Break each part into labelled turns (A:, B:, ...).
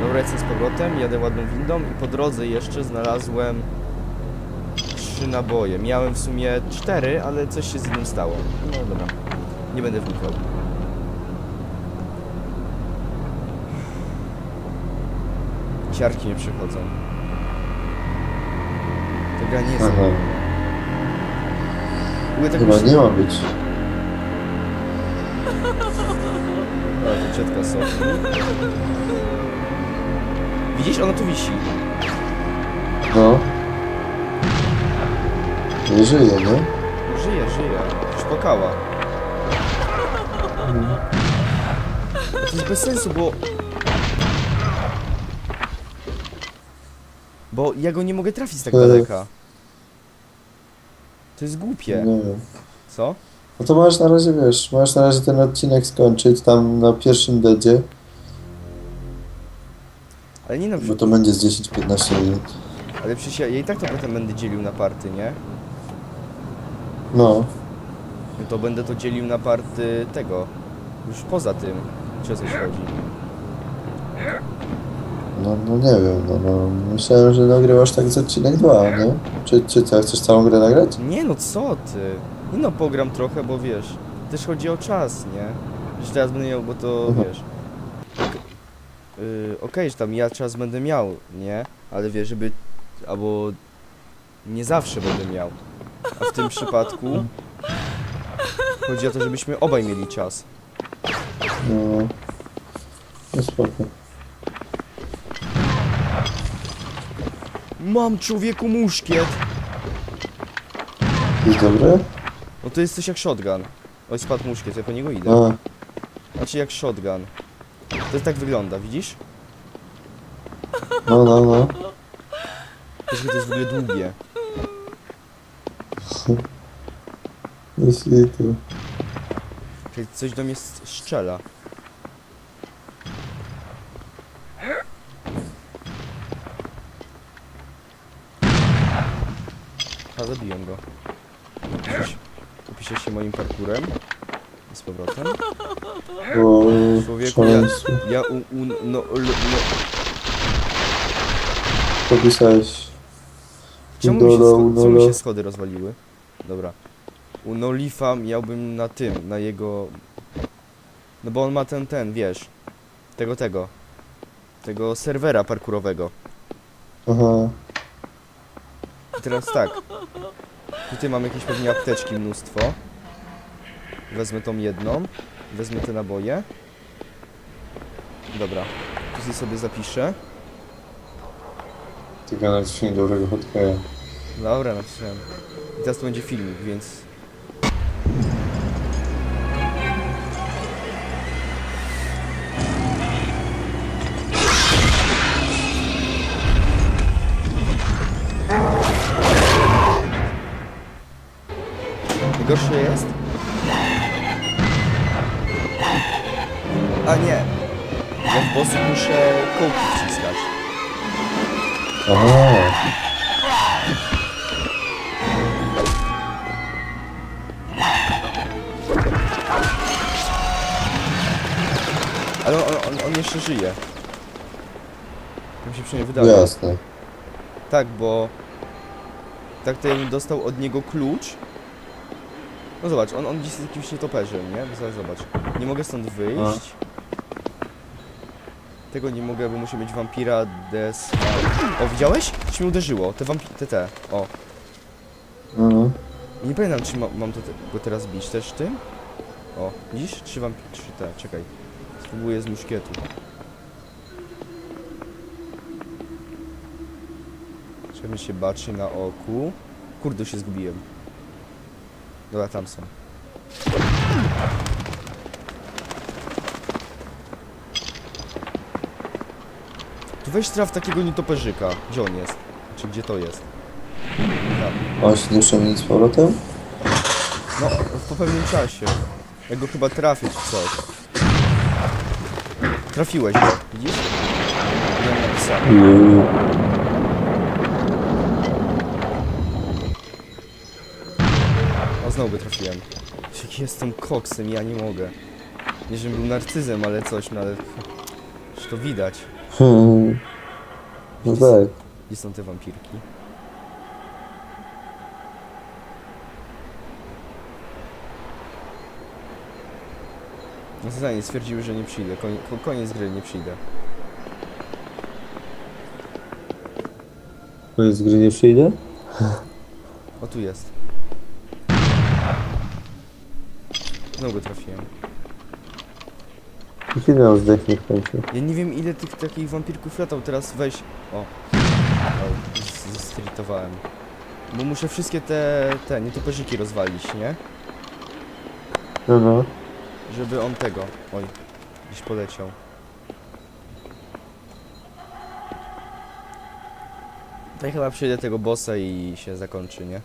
A: Dobra, jestem z powrotem, jadę ładną windą i po drodze jeszcze znalazłem trzy naboje. Miałem w sumie cztery, ale coś się z nim stało. No dobra, nie będę wnikał. Ciarki nie przychodzą. Ta gra nie jest...
B: Aha,
A: Były tak
B: chyba
A: już-
B: nie ma być.
A: A, to ciotka Sofii. Widzisz, ona tu wisi.
B: No. Nie żyje, nie?
A: Żyje, żyje. Już płakała. To jest bez sensu, bo... Bo ja go nie mogę trafić z tak
B: Ale-
A: daleka. To jest głupie.
B: Nie wiem.
A: Co?
B: No to możesz na razie, wiesz, możesz na razie ten odcinek skończyć tam na pierwszym dedzie,
A: Ale nie na
B: bo
A: przykład.
B: to będzie z 10-15 minut.
A: Ale przecież ja, ja i tak to potem będę dzielił na party, nie?
B: No,
A: No to będę to dzielił na party tego. Już poza tym. Czy o coś chodzi?
B: no, no nie wiem, no, no myślałem, że nagrywasz tak z odcinek 2, nie? Czy, czy co, chcesz całą grę nagrać?
A: Nie no, co ty? Nie no, pogram trochę, bo wiesz, też chodzi o czas, nie? Że teraz będę miał, bo to
B: Mhm.
A: wiesz. Ok- y, Okej, że tam ja czas będę miał, nie? Ale wiesz, żeby. Albo. Nie zawsze będę miał. A w tym przypadku. Chodzi o to, żebyśmy obaj mieli czas.
B: No, no spoko.
A: Mam człowieku muszkiet!
B: Jest dobre?
A: No to jest coś jak shotgun. Oj, spadł muszkiet, ja po niego idę.
B: A,
A: Znaczy jak shotgun. To jest tak wygląda, widzisz?
B: no, no, no.
A: To jest w ogóle długie.
B: Jest i tu.
A: Czyli coś do mnie strzela. A, zabiłem go. Opiszesz się moim parkurem. Z powrotem.
B: Bo
A: Człowieku, ja,
B: szaleństwo.
A: ja u, u, no, l, no,
B: Popisałeś.
A: czemu mi, się
B: Udolo,
A: scho- czemu mi się schody rozwaliły? Dobra. U Nolifa miałbym na tym, na jego... No bo on ma ten, ten, wiesz. Tego, tego. Tego serwera parkurowego.
B: Aha.
A: I teraz tak. Tutaj mam jakieś pewnie apteczki mnóstwo. Wezmę tą jedną. Wezmę te naboje. Dobra. Tutaj sobie zapiszę.
B: Tylko naciśnij dobrego hotkeya.
A: Dobra, napisałem. I teraz to będzie filmik, więc... Najgorsze jest... A nie! Ja w bossy muszę kołki wciskać.
B: Aha.
A: Ale on, on, on jeszcze żyje. Tak mi się przynajmniej wydaje.
B: Jasne.
A: Tak, bo... Tak to ja bym dostał od niego klucz. No zobacz, on, on dziś jest jakimś nietoperzem, nie? Zaraz zobacz. Nie mogę stąd wyjść. Tego nie mogę, bo muszę mieć wampira des... O, widziałeś? Coś mnie uderzyło. Te wampi... te, te. O.
B: No.
A: Nie pamiętam, czy ma, mam to te, go teraz bić też tym? O, widzisz? Trzy wampi... Trzy te, czekaj. Spróbuję z muszkietu. Trzeba się baczy na oku. Kurde, się zgubiłem. Dobra, tam są. Tu weź traf takiego nietoperzyka. Gdzie on jest? Czy gdzie to jest?
B: Się nie przemienić z powrotem?
A: No, po pewnym czasie. Ja go chyba trafię czy coś. Trafiłeś go, widzisz? Nie napisałem.
B: Mm.
A: O, znowu go trafiłem. Jaki jestem koksem, ja nie mogę. Nie, żebym był narcyzem, ale coś, no ale... Już to widać.
B: Hmm. No tak.
A: Gdzie są te wampirki? No zadanie, stwierdziły, że nie przyjdę. Konie, ko- koniec gry, nie przyjdę.
B: Koniec gry nie przyjdę?
A: O, tu jest. Znowu go trafiłem.
B: I kiedy on zdechnie w końcu?
A: Ja nie wiem ile tych takich wampirków latał, teraz weź... O. o z- Zstritowałem. Bo muszę wszystkie te, te nietoperzyki rozwalić, nie?
B: No no.
A: Żeby on tego... Oj, gdzieś poleciał. To ja chyba przejdę tego bossa i się zakończy, nie?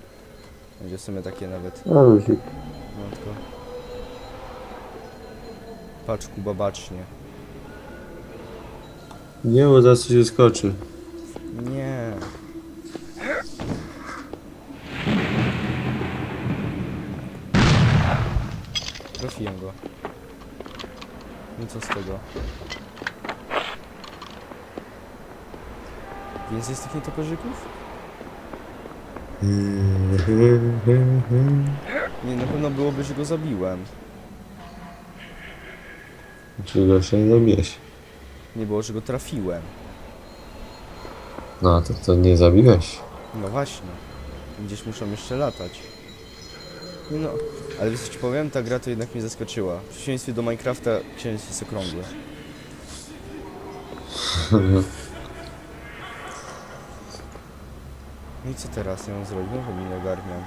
A: Będzie w sumie takie nawet...
B: A luzik.
A: No tylko... Patrz, Kuba, bacznie.
B: Nie, bo zaraz się skoczy.
A: Nie. Trafiłem go. No co z tego? Więcej z tych nietoperzyków? Nie, na pewno byłoby, że go zabiłem.
B: Czego się nie zabiłeś?
A: Nie było, że go trafiłem.
B: No, to, to nie zabiłeś.
A: No właśnie. Gdzieś muszą jeszcze latać. No, ale wiesz co ci powiem, ta gra to jednak mnie zaskoczyła. W przeciwieństwie do Minecrafta księżyc jest okrągły. No i co teraz? Ja mam zrobić? No bo mi nie ogarniam.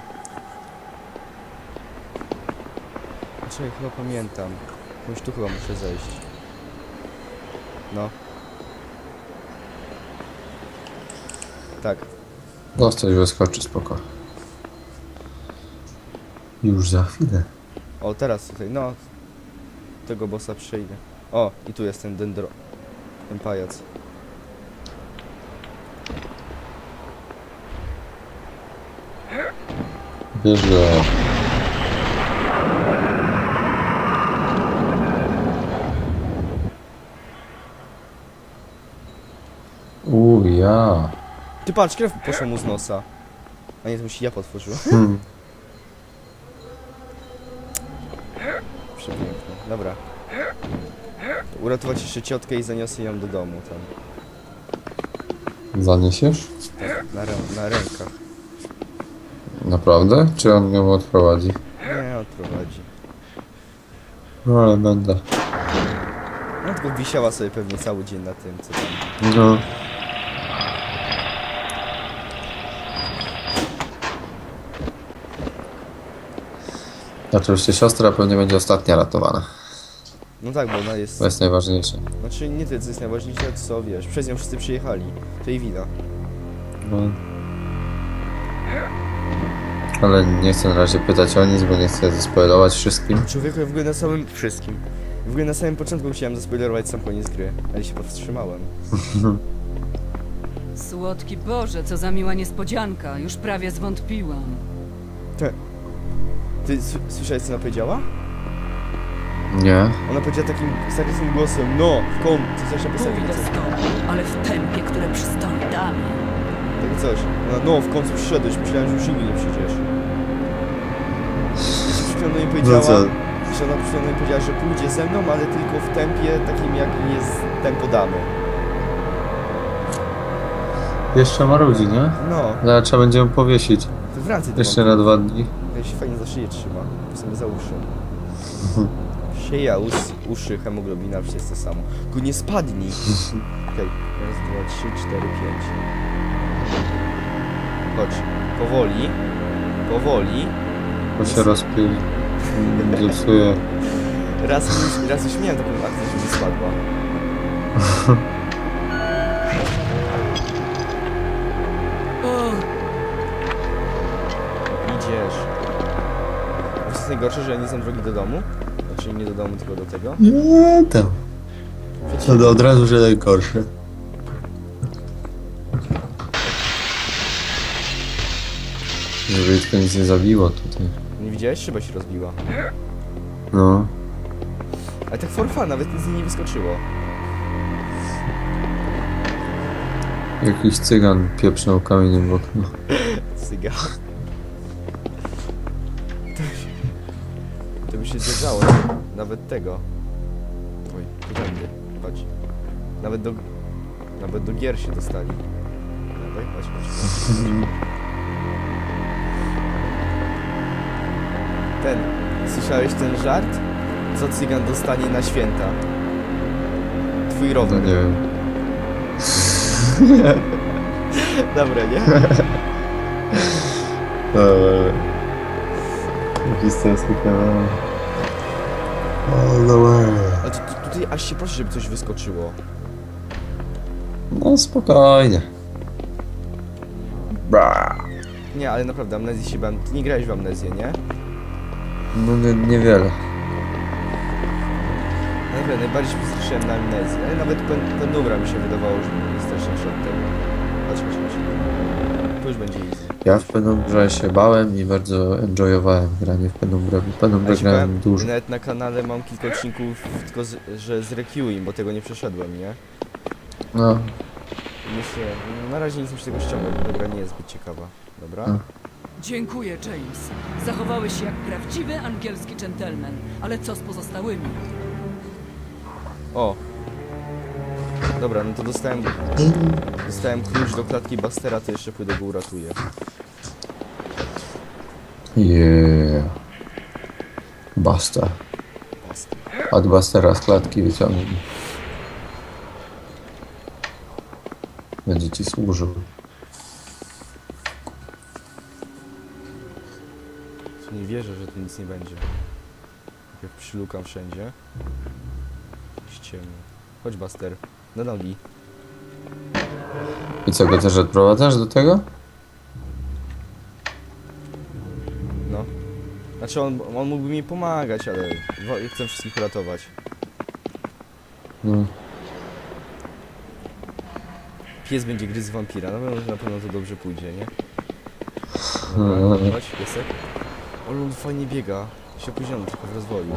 A: Czekaj, chyba pamiętam. Jakąś tu chyba muszę zejść. No. Tak.
B: No, coś wyskoczy, spoko. Już za chwilę.
A: O, teraz tutaj, no. Tego bossa przejdę. O, i tu jest ten dendro. Ten pajac.
B: Wiesz, że... U ja.
A: Ty patrz, krew poszła mu z nosa. A nie, to musi ja potworzyłem.
B: Hmm.
A: Przepiękne. Dobra. Uratować jeszcze ciotkę i zaniosę ją do domu tam.
B: Zaniesiesz?
A: Na, rę- na rękach.
B: Naprawdę? Czy on ją odprowadzi?
A: Nie, odprowadzi.
B: No ale będę.
A: No tylko wisiała sobie pewnie cały dzień na tym, co tam.
B: No. Oczywiście siostra pewnie będzie ostatnia ratowana.
A: No tak, bo ona jest...
B: To jest najważniejsze.
A: Znaczy nie tyle, co jest najważniejsze, co wiesz, przez nią wszyscy przyjechali. To jej wina.
B: No. Ale nie chcę na razie pytać o nic, bo nie chcę zaspoilować wszystkim.
A: Człowieku, ja w ogóle na samym... Wszystkim. W ogóle na samym początku chciałem zaspoilerować sam koniec gry, ale się powstrzymałem.
C: Słodki Boże, co za miła niespodzianka. Już prawie zwątpiłam.
A: Ty s- słyszałeś, co ona powiedziała?
B: Nie?
A: Ona powiedziała takim sarkastycznym głosem, no, w kąt, ty coś napisał
C: Pójdę z tobą, ale w tempie, które przystoi damie.
A: Tak coś. Ona, no, w końcu przyszedłeś, myślałem, że już nigdy nie przyjdziesz. Jeszcze do niej powiedziała, że ona przed chwilą do niej powiedziała, że pójdzie ze mną, ale tylko w tempie takim, jak jest tempo damy.
B: Jeszcze marudzi, nie?
A: No,
B: Zaraz trzeba będzie ją powiesić.
A: to w Francji to
B: Jeszcze na dwa dni.
A: Ja się fajnie za szyję trzyma, sobie za uszy. Szyja, us, uszy, hemoglobina, wszystko jest to samo. Tylko nie spadnij. Okej, raz, dwa, trzy, cztery, pięć. Chodź, powoli, powoli.
B: Bo się rozpyli. Mm, Zepsuje.
A: Raz już, raz już miałem taką akcję, że mi spadła. Idziesz. Jest najgorsze, że ja nie znam drogi do domu? Znaczy nie do domu, tylko do tego.
B: Nie, tam. To od razu, że najgorsze. Żeby tylko nic nie zabiło tutaj.
A: Nie widziałeś? Szyba się rozbiła.
B: No.
A: Ale tak for fun, nawet nic z niej nie wyskoczyło.
B: Jakiś cygan pieprznął kamieniem w okno.
A: Cyga. Się zjeżdżało. Nawet tego. Oj, tu tędy. Chodź. Nawet do... Nawet do gier się dostali. Dawaj, chodź, chodź. Ten. Słyszałeś ten żart? Co cygan dostanie na święta? Twój
B: No
A: rower.
B: nie wiem.
A: Dobra, nie?
B: Dobra. Jakiś sens chyba. O, dobra.
A: A tu, tu, tutaj aż się proszę, żeby coś wyskoczyło.
B: No spokojnie. Bra.
A: Nie, ale naprawdę amnezji się bałem. Ty nie grałeś w amnezję, nie?
B: No nie, niewiele.
A: Naprawdę, najbardziej się na amnezji. Ale nawet pen, pendubra mi się wydawało, że jest straszniejszy od tego. Chodź, chodź, chodź. To już będzie easy.
B: Ja w Penumbrze się bałem i bardzo enjoyowałem granie w Penumbrę. W
A: Ja
B: Penumbrę
A: się
B: grałem dużo.
A: Nawet na kanale mam kilka odcinków, tylko z, że z Requiem, bo tego nie przeszedłem, nie?
B: No,
A: I Myślę, no, na razie nie chcę się tego ściągać, bo gra nie jest zbyt ciekawa. Dobra?
B: Hmm.
C: Dziękuję, James. Zachowałeś się jak prawdziwy angielski dżentelmen. Ale co z pozostałymi?
A: O! Dobra, no to dostałem... Dostałem klucz do klatki Bastera, to jeszcze pójdę go uratuję.
B: yeah. Basta. Od Bastera z klatki wyciągnij. Będzie ci służył.
A: Nie wierzę, że tu nic nie będzie. Jak przylukam wszędzie. Ściemno. Chodź, Buster. Na nogi.
B: I co, go też odprowadzasz do tego?
A: No. Znaczy on, on mógłby mi pomagać, ale wo- chcę wszystkich uratować.
B: No.
A: Pies będzie gryzł wampira, no na pewno to dobrze pójdzie, nie? Dobra, chodź, piesek. O, on fajnie biega. Się opóźniono trochę w rozwoju.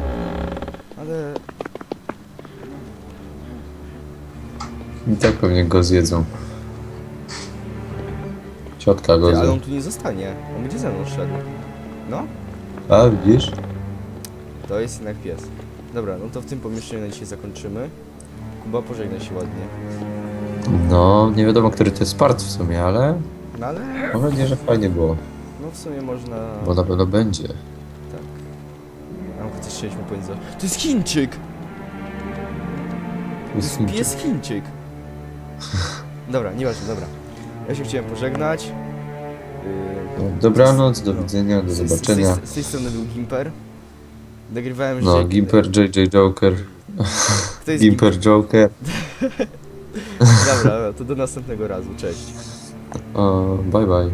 A: Ale
B: I tak pewnie go zjedzą. Ciotka go
A: Ty, ale
B: zje.
A: on tu nie zostanie. On będzie ze mną szedł. No,
B: A, widzisz?
A: to jest jednak pies. Dobra, no to w tym pomieszczeniu na dzisiaj zakończymy. Kuba, pożegnaj się ładnie.
B: No, nie wiadomo, który to jest part w sumie, ale
A: No ale,
B: mam nadzieję, że fajnie było.
A: no w sumie można...
B: Bo na pewno będzie.
A: Tak. A chcieć mu powiedzieć, To jest Chińczyk! To jest
B: Chińczyk.
A: pies Chińczyk. Dobra, nieważne, dobra. Ja się chciałem pożegnać. Yy,
B: No, Dobranoc, do widzenia, do
A: z- z-
B: zobaczenia.
A: Z, tej- z tej strony był Gimper. Nagrywałem, że...
B: No, Gimper, JJ Joker,
A: Kto jest Gimper?
B: Gimper Joker.
A: Dobra, to do następnego razu, cześć.
B: Bye bye.